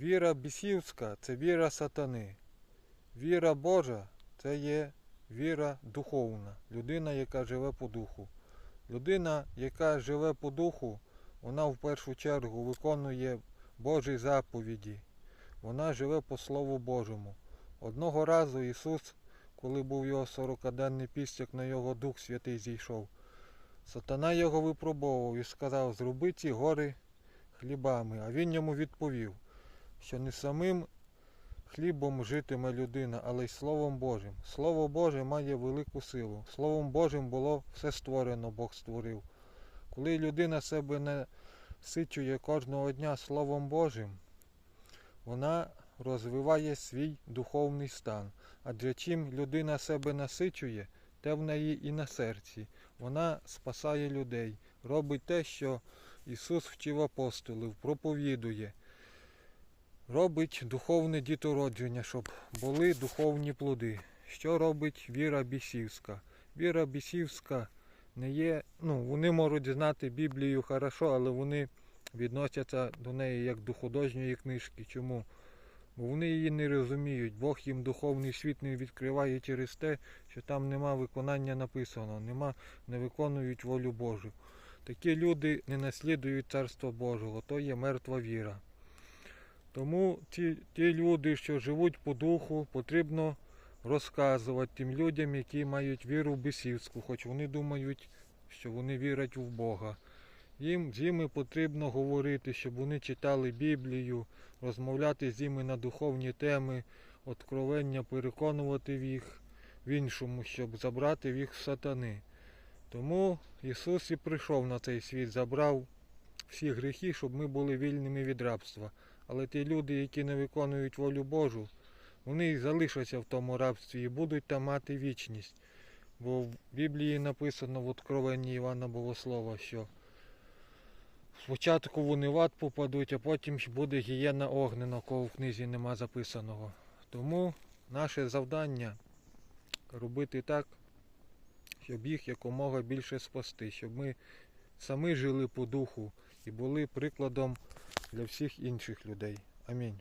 Віра бісівська це віра сатани. Віра Божа це є віра духовна. Людина, яка живе по духу. Людина, яка живе по духу, вона в першу чергу виконує Божі заповіді. Вона живе по Слову Божому. Одного разу Ісус, коли був його сорокаденний пістяк, на його Дух Святий зійшов. Сатана його випробовував і сказав, зроби ці гори хлібами. А він йому відповів, що не самим хлібом житиме людина, але й Словом Божим. Слово Боже має велику силу. Словом Божим було все створено, Бог створив. Коли людина себе не сичує кожного дня Словом Божим, вона розвиває свій духовний стан. Адже чим людина себе насичує, те в неї і на серці. Вона спасає людей, робить те, що Ісус вчив апостолів, проповідує, робить духовне дітородження, щоб були духовні плоди. Що робить віра бісівська? Віра бісівська не є, ну, вони можуть знати Біблію хорошо, але вони відносяться до неї як до художньої книжки. Чому? Бо вони її не розуміють. Бог їм духовний світ не відкриває через те, що там нема виконання написаного, нема, не виконують волю Божу. Такі люди не наслідують Царство Божого, то є мертва віра. Тому ті, ті люди, що живуть по духу, потрібно розказувати тим людям, які мають віру в бесівську, хоч вони думають, що вони вірять в Бога. Їм з ними потрібно говорити, щоб вони читали Біблію, розмовляти з ними на духовні теми, откровення, переконувати в їх в іншому, щоб забрати в їх сатани. Тому Ісус і прийшов на цей світ, забрав всі гріхи, щоб ми були вільними від рабства. Але ті люди, які не виконують волю Божу, вони залишаться в тому рабстві і будуть там мати вічність. Бо в Біблії написано в Откровенні Івана Богослова, що спочатку вони в ад попадуть, а потім буде гієна огнена, кого в книзі нема записаного. Тому наше завдання робити так, щоб їх якомога більше спасти, щоб ми самі жили по духу і були прикладом для всіх інших людей. Амінь.